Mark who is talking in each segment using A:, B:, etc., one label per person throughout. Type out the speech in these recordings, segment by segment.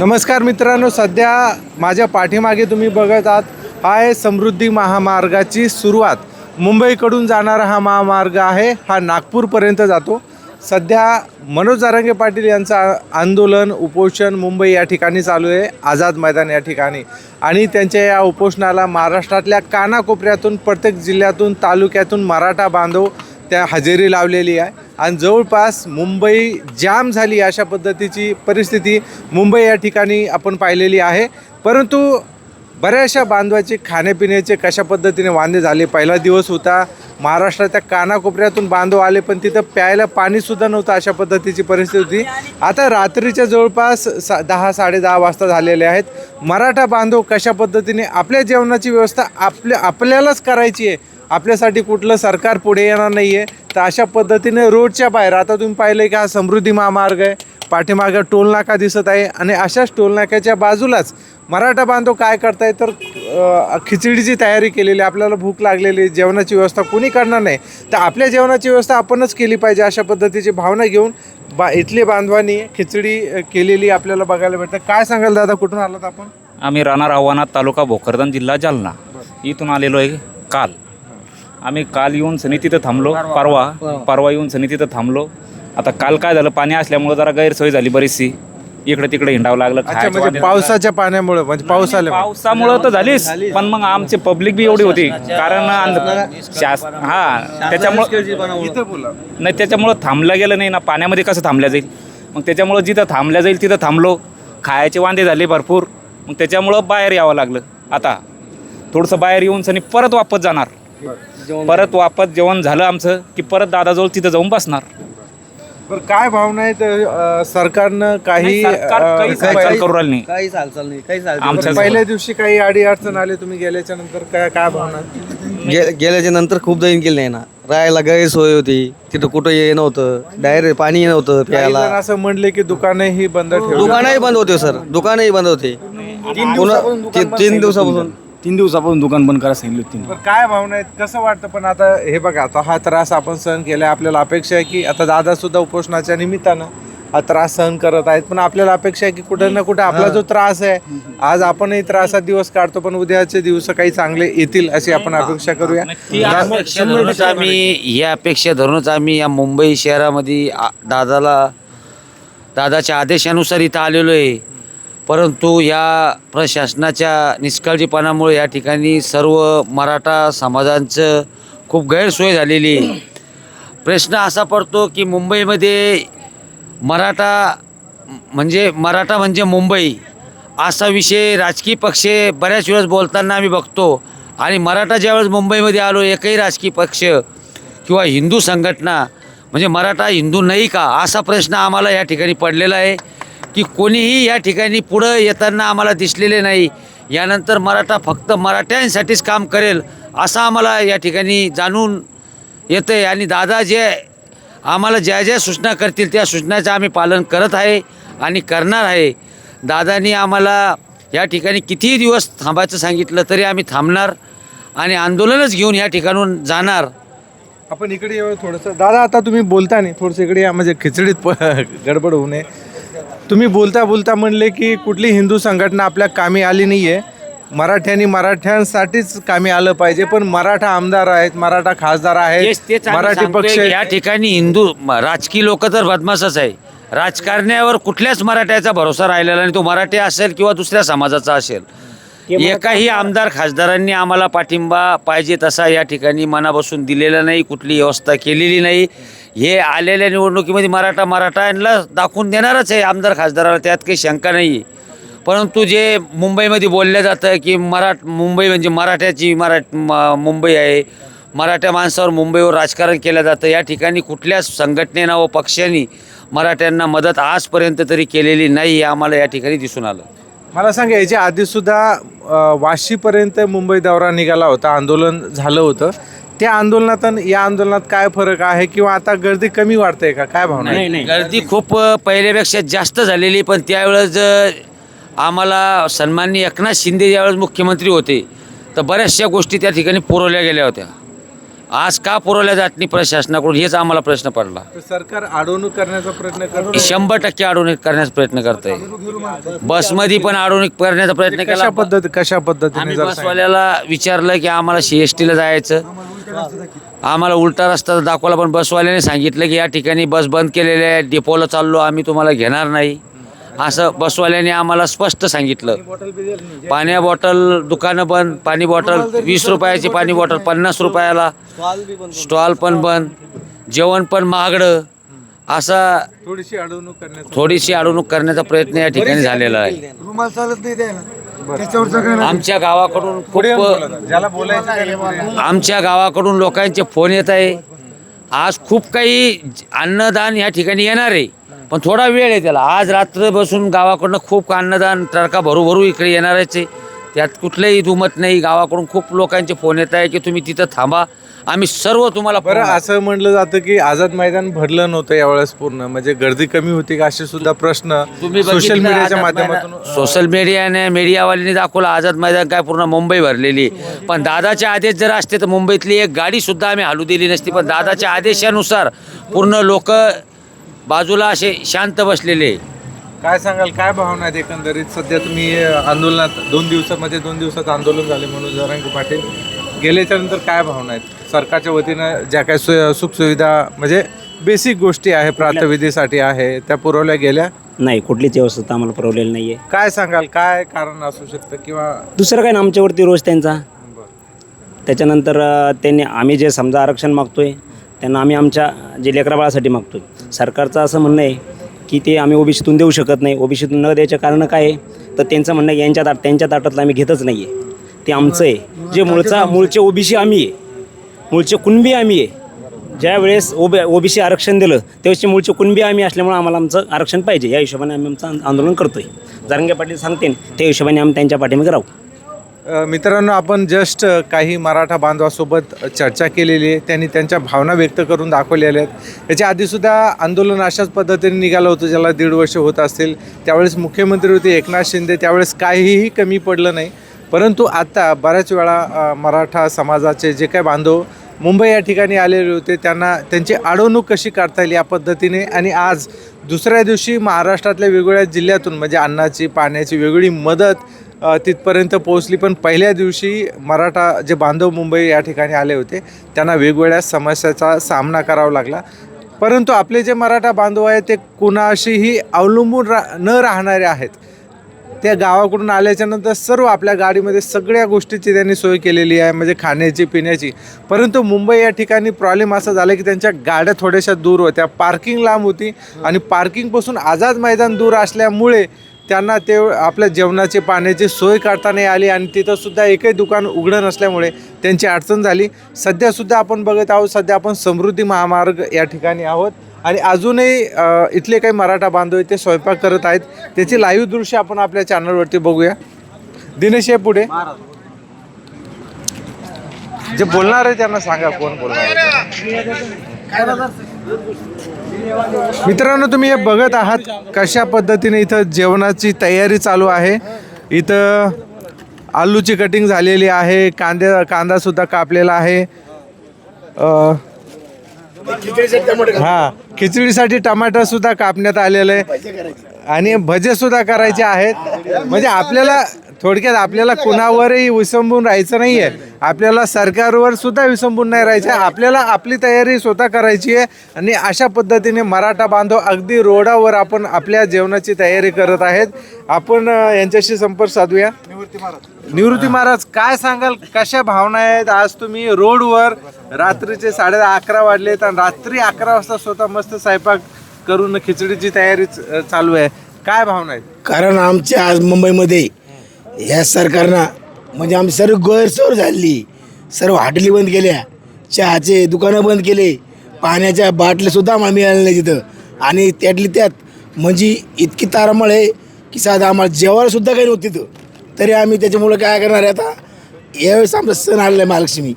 A: नमस्कार मित्रांनो सध्या माझ्या पाठीमागे तुम्ही बघत आहात हा आहे समृद्धी महामार्गाची सुरुवात. मुंबईकडून जाणारा हा महामार्ग आहे हा नागपूरपर्यंत जातो. सध्या मनोज जारंगे पाटील यांचं आंदोलन उपोषण मुंबई या ठिकाणी चालू आहे आझाद मैदान या ठिकाणी. आणि त्यांच्या या उपोषणाला महाराष्ट्रातल्या कानाकोपऱ्यातून प्रत्येक जिल्ह्यातून तालुक्यातून मराठा बांधव त्या हजेरी लावलेली आहे. आणि जवळपास मुंबई जाम झाली अशा पद्धतीची परिस्थिती मुंबई या ठिकाणी आपण पाहिलेली आहे. परंतु बऱ्याचशा बांधवाचे खाण्यापिण्याचे कशा पद्धतीने वांदे झाले? पहिला दिवस होता. महाराष्ट्राच्या कानाकोपऱ्यातून बांधव आले पण तिथं प्यायला पाणीसुद्धा नव्हतं अशा पद्धतीची परिस्थिती होती. आता रात्रीच्या जवळपास सा दहा साडेदहा वाजता झालेले आहेत. मराठा बांधव कशा पद्धतीने आपल्या जेवणाची व्यवस्था आपल्या आपल्यालाच करायची आहे? आपल्यासाठी कुठलं सरकार पुढे येणार नाही आहे तर अशा पद्धतीने रोडच्या बाहेर आता तुम्ही पाहिलं की हा समृद्धी महामार्ग आहे पाठीमागं टोलनाका दिसत आहे आणि अशाच टोलनाक्याच्या बाजूलाच मराठा बांधव काय करताय तर खिचडीची तयारी केलेली आहे. आपल्याला भूक लागलेली जेवणाची व्यवस्था कोणी करणार नाही. तर आपल्या जेवणाची व्यवस्था आपणच केली पाहिजे अशा पद्धतीची भावना घेऊन बा इथले बांधवांनी खिचडी केलेली आपल्याला बघायला भेटतं. काय सांगाल दादा कुठून आलात आपण?
B: आम्ही राहणार आव्हानात तालुका भोकरदन जिल्हा जालना. इथून आलेलो आहे काल. आम्ही काल येऊन सनी तिथं थांबलो. परवा परवा येऊन सनी तिथं थांबलो. आता काल काय झालं? पाणी असल्यामुळं जरा गैरसोय झाली बरीचशी. इकडे तिकडे हिंडावं लागलं
A: अच्छा
B: खायचं
A: म्हणजे. पावसाच्या पाण्यामुळे म्हणजे पाऊस आल्यामुळे.
B: पावसामुळं तर झालीच पण मग आमची पब्लिक बी एवढी होती. कारण शास हा त्याच्यामुळं नाही त्याच्यामुळं थांबलं गेलं नाही ना. पाण्यामध्ये कसं थांबल्या जाईल? मग त्याच्यामुळं जिथं थांबल्या जाईल तिथं थांबलो. खायचे वांदे झाले भरपूर. मग त्याच्यामुळं बाहेर यावं लागलं. आता थोडंसं बाहेर येऊन सनी परत वापस जाणार. परत वापस जेवण झालं आमचं की परत दादाजवळ तिथं जाऊन बसणार.
A: बरं काय भावना आहेत अ, सरकारनं काही
B: नाही, सरकार
A: अ,
B: काहीच
A: काही-
B: हालचाल करू राहिली नाही.
C: काहीच हालचाल नाही काहीच हालचाल
B: आमच्या
A: पहिल्या दिवशी काही अडी अडचण आली तुम्ही गेल्याच्यानंतर काय काय भावना?
C: गे- गेल्याच्यानंतर खूप दैन केलं नाही ना. राहायला गैरसोय होती तिथं कुठं ये नव्हतं डायरेक्ट पाणी नव्हतं
A: काही
C: प्यायला.
A: जण असं म्हणले की दुकानही बंद ठेवली.
C: दुकानही बंद होते सर. दुकानही बंद होते. पुन्हा ती- तीन दिवसापासून.
D: तीन दिवसापासून दुकान बंद करायला सांगितलं होतं
A: बरं काय भावना आहेत? कसं वाटतं पण आता हे बघा आता हा त्रास आपण सहन केलाय आपल्याला अपेक्षा आहे की आता दादा सुद्धा उपोषणाच्या निमित्तानं हा त्रास सहन करत आहेत. पण आपल्याला अपेक्षा आहे की कुठं ना कुठं आपला जो त्रास आहे आज आपणही त्रासात दिवस काढतो पण उद्याचे दिवस काही चांगले येतील अशी आपण अपेक्षा करूया.
E: अपेक्षा धरूनच आम्ही ही अपेक्षा धरूनच आम्ही या मुंबई शहरामध्ये आ- दादाला दादाच्या आदेशानुसार इथं आलेलो आहे. परंतु या प्रशासनाच्या निष्काळजीपणामुळे या ठिकाणी सर्व मराठा समाजांचं खूप गैरसोय झालेली आहे. प्रश्न असा पडतो की मुंबईमध्ये मराठा म्हणजे मराठा म्हणजे मुंबई असा विषय राजकीय पक्ष बऱ्याच वेळेस बोलताना आम्ही बघतो. आणि मराठा ज्यावेळेस मुंबईमध्ये आलो एकही राजकीय पक्ष किंवा हिंदू संघटना म्हणजे मराठा हिंदू नाही का? असा प्रश्न आम्हाला या ठिकाणी पडलेला आहे. की कोणीही या ठिकाणी पुढं येताना आम्हाला दिसलेले नाही. यानंतर मराठा फक्त मराठ्यांसाठीच काम करेल असं आम्हाला या ठिकाणी जाणून येतं आहे आणि दादा जे आम्हाला ज्या ज्या सूचना करतील त्या सूचनाचं आम्ही पालन करत आहे आणि करणार आहे. दादानी आम्हाला या ठिकाणी कितीही दिवस थांबायचं सांगितलं तरी आम्ही थांबणार आणि आंदोलनच घेऊन या ठिकाणून जाणार.
A: आपण इकडे येऊ थोडंसं. दादा आता तुम्ही बोलता नाही. थोडंसं इकडे या. म्हणजे खिचडीत प- गडबड होऊ नये. तुम्ही बोलता बोलता म्हणले की कुठली हिंदू संघटना आपल्या कामी आली नाही आहे मराठ्यांनी मराठ्यांसाठीच कामी आलं पाहिजे पण मराठा आमदार आहेत मराठा खासदार आहेत
E: तेच तेच आम्ही
A: मराठी
E: सांगतोय
A: पक्ष
E: की या ठिकाणी हिंदू म- राजकीय लोक तर बदमाशच आहे. राजकारण्यावर कुठल्याच मराठ्याचा भरोसा राहिलेला नाही. तो मराठी असेल किंवा दुसऱ्या समाजाचा असेल. एकाही आमदार खासदारांनी आम्हाला पाठिंबा पाहिजे तसा या ठिकाणी मनापासून दिलेला नाही कुठली व्यवस्था केलेली नाही. हे आलेल्या निवडणुकीमध्ये मराठा मराठा दाखवून देणारच आहे आमदार खासदाराला त्यात काही शंका नाही. परंतु जे मुंबईमध्ये बोललं जातं की मराठ मुंबई म्हणजे मराठ्याची मराठ मुंबई आहे. मराठ्या माणसावर मुंबईवर राजकारण केलं जातं. या ठिकाणी कुठल्याच संघटनेनं व पक्षांनी मराठ्यांना मदत आजपर्यंत तरी केलेली नाही हे आम्हाला या ठिकाणी दिसून आलं.
A: मला सांगा याच्या आधी सुद्धा अ, वाशीपर्यंत मुंबई दौरा निघाला होता आंदोलन झालं होतं. त्या आंदोलनात आणि या आंदोलनात काय फरक आहे किंवा आता गर्दी कमी वाढते का? काय भावना आहे?
E: गर्दी खूप पहिल्यापेक्षा जास्त झालेली पण त्यावेळेस आम्हाला सन्माननीय एकनाथ शिंदे ज्यावेळेस मुख्यमंत्री होते तर बऱ्याचशा गोष्टी त्या ठिकाणी पुरवल्या गेल्या होत्या. आज का पुरवल्या जात नाही प्रशासनाकडून? हेच आम्हाला प्रश्न पडला.
A: तर सरकार अडवणूक करण्याचा प्रयत्न करतो
E: शंभर टक्के अडवणूक करण्याचा प्रयत्न करतोय. बसमध्ये पण अडवणूक करण्याचा प्रयत्न
A: कशा
E: केला.
A: पद्धती कशा पद्धतीने
E: आम्ही
A: जर?
E: बसवाल्याला विचारलं की आम्हाला सी एस टीला जायचं. आम्हाला उलटा रस्ता दाखवला पण बसवाल्याने सांगितलं की या ठिकाणी बस बंद केलेली आहे डेपोला चाललो आम्ही तुम्हाला घेणार नाही. असं बसवाल्याने आम्हाला स्पष्ट सांगितलं. पाण्या बॉटल दुकानं बंद पाणी बॉटल वीस रुपयाची पाणी बॉटल पन्नास रुपयाला. स्टॉल पण बंद जेवण पण महागडं. असा
A: थोडीशी अडवणूक करण्याचा
E: थोडीशी अडवणूक करण्याचा प्रयत्न या ठिकाणी झालेला आहे. आमच्या गावाकडून खूप.
A: ज्याला बोलायचं.
E: आमच्या गावाकडून लोकांचे फोन येत आहे. आज खूप काही अन्नदान या ठिकाणी येणार आहे. पण थोडा वेळ आहे त्याला. आज रात्र बसून गावाकडनं खूप अन्नदान टरका भरू भरू इकडे येणारच आहे त्यात कुठलंही दुमत नाही. गावाकडून खूप लोकांचे फोन येत आहे की तुम्ही तिथं थांबा. आम्ही सर्व तुम्हाला
A: बरं. असं म्हटलं जातं की आझाद मैदान भरलं नव्हतं यावेळेस पूर्ण. म्हणजे गर्दी कमी होती का असे सुद्धा प्रश्न
E: तुम्ही
A: सोशल
E: बघितलं
A: मीडियाच्या
E: आझाद
A: माध्यमातून
E: सोशल मीडियाने मीडियावाल्यांनी दाखवलं आझाद मैदान काय पूर्ण मुंबई भरलेली. आहे. पण दादाचे आदेश जर असते तर मुंबईतली एक गाडी सुद्धा आम्ही हलू दिली नसती. पण दादाच्या आदेशानुसार पूर्ण लोक बाजूला असे शांत बसलेले. आहे.
A: काय सांगाल काय भावना आहेत एकंदरीत? सध्या तुम्ही आंदोलनात दोन दिवसामध्ये दोन दिवसात आंदोलन झाले म्हणून जरांगी पाटील. गेल्याच्यानंतर काय भावना आहेत? सरकारच्या वतीनं ज्या काही सु सुखसुविधा म्हणजे बेसिक गोष्टी आहे प्रातविधीसाठी आहे त्या पुरवल्या गेल्या?
F: नाही कुठलीच व्यवस्था आम्हाला पुरवलेली नाही आहे
A: काय सांगाल काय कारण असू शकतं किंवा?
F: दुसरं काय ना आमच्यावरती रोज त्यांचा. त्याच्यानंतर त्यांनी आम्ही जे समजा आरक्षण मागतोय त्यांना आम्ही आमच्या जे लेकराबाळासाठी मागतो. सरकारचं असं म्हणणं आहे की ते आम्ही ओबीसीतून देऊ शकत नाही. ओबीसीतून न द्यायचं कारण काय आहे? तर त्यांचं म्हणणं आहे यांच्या ताट त्यांच्या ताटातलं आम्ही घेतच नाही आहे ते आमचं आहे. जे मूळचा मूळचे ओबीसी आम्ही आहे. मूळचे कुणबी आम्ही आहे. ज्या वेळेस ओबी ओबीसी आरक्षण दिलं त्यावेळेसचे मूळचे कुणबी आम्ही असल्यामुळे आम्हाला आमचं आरक्षण पाहिजे. या हिशोबाने आम्ही आमचं आंदोलन करतोय. जारंगे पाटील सांगते त्या हिशोबाने आम्ही त्यांच्या पाठीमागे राहू.
A: मित्रांनो आपण जस्ट काही मराठा बांधवासोबत चर्चा केलेली आहे. त्यांनी त्यांच्या भावना व्यक्त करून दाखवलेल्या आहेत. याच्या आधीसुद्धा आंदोलन अशाच पद्धतीने निघालं होतं ज्याला दीड वर्ष होत असतील. त्यावेळेस मुख्यमंत्री होते एकनाथ शिंदे. त्यावेळेस काहीही कमी पडलं नाही. परंतु आता बऱ्याच वेळा मराठा समाजाचे जे काही बांधव मुंबई या ठिकाणी आलेले होते त्यांना त्यांची अडवणूक कशी काढता येईल या पद्धतीने? आणि आज दुसऱ्या दिवशी महाराष्ट्रातल्या वेगवेगळ्या जिल्ह्यातून म्हणजे अन्नाची पाण्याची वेगळी मदत तिथपर्यंत पोहोचली. पण पहिल्या दिवशी मराठा जे बांधव मुंबई या ठिकाणी आले होते त्यांना वेगवेगळ्या समस्याचा सामना करावा लागला. परंतु आपले जे मराठा बांधव आहेत ते कुणाशीही अवलंबून रा न राहणारे आहेत. त्या गावाकडून आल्याच्यानंतर सर्व आपल्या गाडीमध्ये सगळ्या गोष्टीची त्यांनी सोय केलेली आहे म्हणजे खाण्याची पिण्याची. परंतु मुंबई या ठिकाणी प्रॉब्लेम असा झाला की त्यांच्या गाड्या थोड्याशा दूर होत्या. पार्किंग लांब होती आणि पार्किंगपासून आझाद मैदान दूर असल्यामुळे त्यांना ते आपल्या जेवणाची पाण्याची सोय काढता नाही आली आणि तिथंसुद्धा एकही दुकान उघडं नसल्यामुळे त्यांची अडचण झाली. सध्यासुद्धा आपण बघत आहोत सध्या आपण समृद्धी महामार्ग या ठिकाणी आहोत. आणि अजूनही इथले काही मराठा बांधव आहेत ते स्वयंपाक करत आहेत. त्याची लाईव्ह दृश्य आपण आपल्या चॅनलवरती बघूया. दिनेश आहे पुढे. जे बोलणार आहे त्यांना सांगा कोण बोलणार आहे. मित्रांनो तुम्ही हे बघत आहात कशा पद्धतीने इथं जेवणाची तयारी चालू आहे. इथं आलूची कटिंग झालेली आहे कांदे कांदासुद्धा कापलेला आहे. हा खिचडीसाठी टमाटर सुद्धा कापण्यात आलेलं आहे. आणि भजे सुद्धा करायचे आहेत. म्हणजे आपल्याला थोडक्यात आपल्याला कुणावरही विसंबून राहायचं नाही आहे आपल्याला सरकारवर सुद्धा विसंबून नाही राहायचं. आपल्याला आपली तयारी स्वतः करायची आहे. आणि अशा पद्धतीने मराठा बांधव अगदी रोडावर आपण आपल्या जेवणाची तयारी करत आहेत. आपण यांच्याशी संपर्क साधूया. निवृत्ती महाराज काय सांगाल? कशा भावना आहेत? आज तुम्ही रोडवर रात्रीचे साडे अकरा वाजलेत आणि रात्री अकरा वाजता स्वतः मस्त स्वयंपाक करून खिचडीची तयारी च- चालू आहे. काय भावना आहेत?
G: कारण आमच्या आज मुंबईमध्ये ह्या सरकारनं म्हणजे आमची सर्व गैरसोय झाली. सर्व हॉटेली बंद केल्या चहाचे दुकानं बंद केले पाण्याच्या बाटल्यासुद्धा आम्हाला मिळाल्या नाही तिथं. आणि त्यातली त्यात म्हणजे इतकी तारामळ आहे की साधं आम्हाला जेवायला सुद्धा काही नव्हतं तिथं. तरी आम्ही त्याच्यामुळं काय करणार आहे आता? यावेळेस आमचा सण आलेला आहे महालक्ष्मी.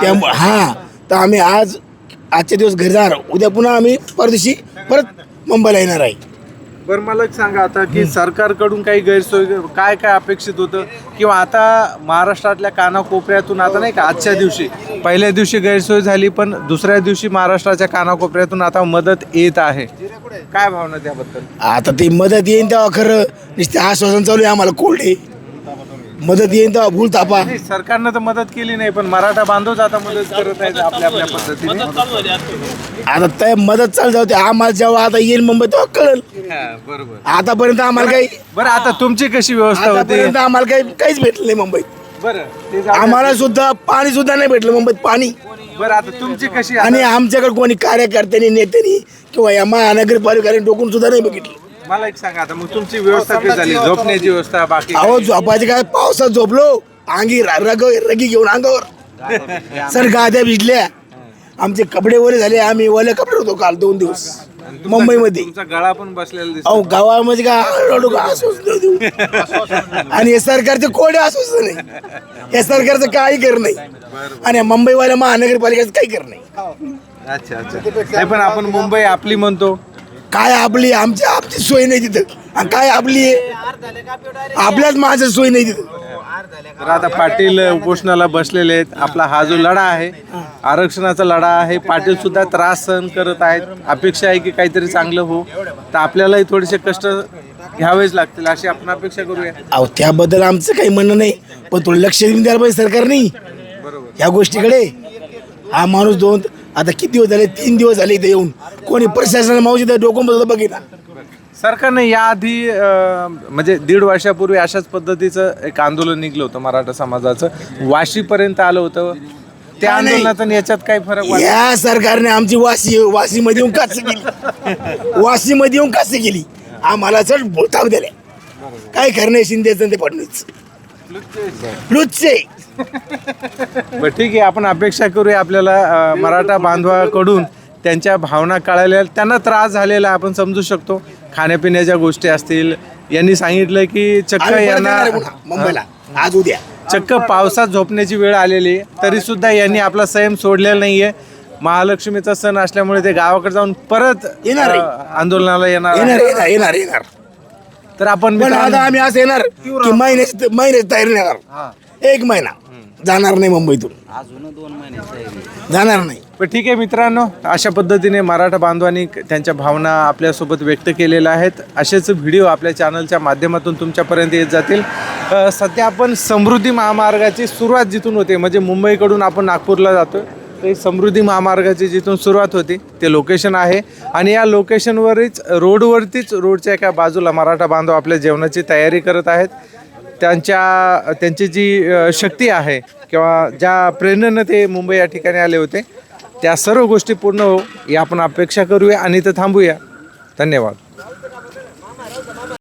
G: त्यामुळं हां तर आम्ही आज आजच्या दिवस घरी जाणार उद्या पुन्हा आम्ही परदेशी परत मुंबईला येणार आहे.
A: बरं मला एक सांगा आता की सरकारकडून काही गैरसोय काय काय अपेक्षित होतं? किंवा आता महाराष्ट्रातल्या कानाकोपऱ्यातून आता नाही का आजच्या दिवशी पहिल्या दिवशी गैरसोय झाली पण दुसऱ्या दिवशी महाराष्ट्राच्या कानाकोपऱ्यातून आता मदत येत आहे. काय भावना त्याबद्दल
G: आता ती मदत येईन तेव्हा खरं नुसते आश्वासन चालू आहे आम्हाला कोल्डे मदत येईन तेव्हा भूल तापा
A: नाही सरकारनं तर मदत केली नाही पण मराठा बांधवच आता मदत करत आहेत आपल्या आपल्या पद्धतीने.
G: आता त्या मदत चालू जाऊ दे आम्हाला जेव्हा आता येईल मुंबई तेव्हा कळेल.
A: बरोबर.
G: आतापर्यंत आम्हाला काही
A: बरं आता तुमची कशी व्यवस्था होती?
G: आतापर्यंत आम्हाला काही काहीच भेटलं नाही मुंबईत.
A: बरं ते जाऊ द्या.
G: आम्हाला सुद्धा पाणी सुद्धा नाही भेटलं मुंबईत पाणी.
A: बरं आता तुमची कशी
G: आणि आमच्याकडे कोणी कार्यकर्त्यांनी नेत्यांनी किंवा या महानगरपालिकेने डोकून सुद्धा नाही बघितलं.
A: मला एक सांगा आता मग तुमची व्यवस्था कशी झाली? झोपण्याची व्यवस्था बाकी
G: अहो झोपायचे काय? पावसात झोपलो. अंगी र- रग रगी घेऊन अंगावर. सर गाद्या भिजल्या. आमचे कपडे ओले झाले. आम्ही ओले कपडे होतो काल दोन दिवस. मुंबईमध्ये.
A: तुमचा गळा पण बसलेला दिसतो.
G: अहो गावामध्ये काय? रडू का? आश्वासन देऊ. आणि हे सरकारचे कोडे आश्वासन नाही? या सरकारचं काही कर नाही. आणि या मुंबईवाल्या महानगरपालिकेचं काही कर नाही.
A: अच्छा अच्छा. नाही पण आपण मुंबई आपली म्हणतो.
G: काय आपली आमची आमची सोय नाही तिथं. आणि काय आपली आहे? आपल्याच माझ्या सोय नाही तिथं.
A: तर आता पाटील उपोषणाला बसलेले आहेत. आपला हा जो लढा आहे आरक्षणाचा लढा आहे पाटील सुद्धा त्रास सहन करत आहेत. अपेक्षा आहे की काहीतरी चांगलं हो. तर आपल्यालाही थोडेसे कष्ट घ्यावेच लागतील अशी आपण अपेक्षा करूया.
G: अहो त्याबद्दल आमचं काही म्हणणं नाही. पण थोडं लक्ष देऊन द्यायला पाहिजे सरकारने. ह्या गोष्टीकडे. हा माणूस दोन आता किती दिवस झाले? तीन दिवस झाले इथे येऊन. कोणी प्रशासनाला मावशी तर डोकं बसलं बघितला
A: सरकारने याआधी अं, म्हणजे दीड वर्षापूर्वी अशाच पद्धतीचं एक आंदोलन निघलं होतं मराठा समाजाचं. वाशीपर्यंत आलं होतं. त्या
G: नाही, नाही.
A: आंदोलनात आणि याच्यात काय फरक वाटतो
G: या सरकारने आमची वाशी वाशीमध्ये येऊन कास केली. वाशीमध्ये येऊन कास केली. आम्हाला चढ बोलताव दिल्या. काय करणे शिंदेचं ते फडणवीस. लुच्चे
A: बरं ठीक आहे आपण अपेक्षा करूया आपल्याला अं, मराठा बांधवाकडून त्यांच्या भावना कळाल्या त्यांना त्रास झालेला आपण समजू शकतो. खाण्यापिण्याच्या गोष्टी असतील. यांनी सांगितलं की चक्क
G: आम्ही परत
A: यांना
G: येणार आहे पुन्हा मुंबईला. आज उद्या.
A: चक्क पावसात झोपण्याची वेळ आलेली तरी सुद्धा यांनी आपला संयम सोडलेला नाहीये. महालक्ष्मीचा सण असल्यामुळे ते गावाकडे जाऊन परत
G: येणार आहे.
A: अं, आंदोलनाला येणार.
G: येणार येणार येणार.
A: तर आपण
G: पण
A: मित्रांनो-
G: आता आम्ही असं येणार की महिन्याची महिन्याची तयारी नाही येणार एक महिना. जाणार नाही मुंबईतून. जाणार नाही.
A: पण ठीक आहे मित्रांनो अशा पद्धतीने मराठा बांधवांनी त्यांच्या भावना आपल्यासोबत व्यक्त केलेल्या आहेत. असेच व्हिडिओ आपल्या चॅनलच्या माध्यमातून तुमच्यापर्यंत येत जातील. अ, सध्या आपण समृद्धी महामार्गाची सुरुवात जिथून होते म्हणजे मुंबईकडून आपण नागपूरला जातो तर समृद्धी महामार्गाची जिथून सुरुवात होती ते लोकेशन आहे. आणि या लोकेशनवरच रोडवरतीच रोडच्या एका बाजूला मराठा बांधव आपल्या जेवणाची तयारी करत आहेत. त्यांच्या त्यांची जी शक्ती आहे किंवा ज्या प्रेरणेनं ते मुंबई या ठिकाणी आले होते त्या सर्व गोष्टी पूर्ण हो ही आपण अपेक्षा करूया आणि इथं थांबूया. धन्यवाद.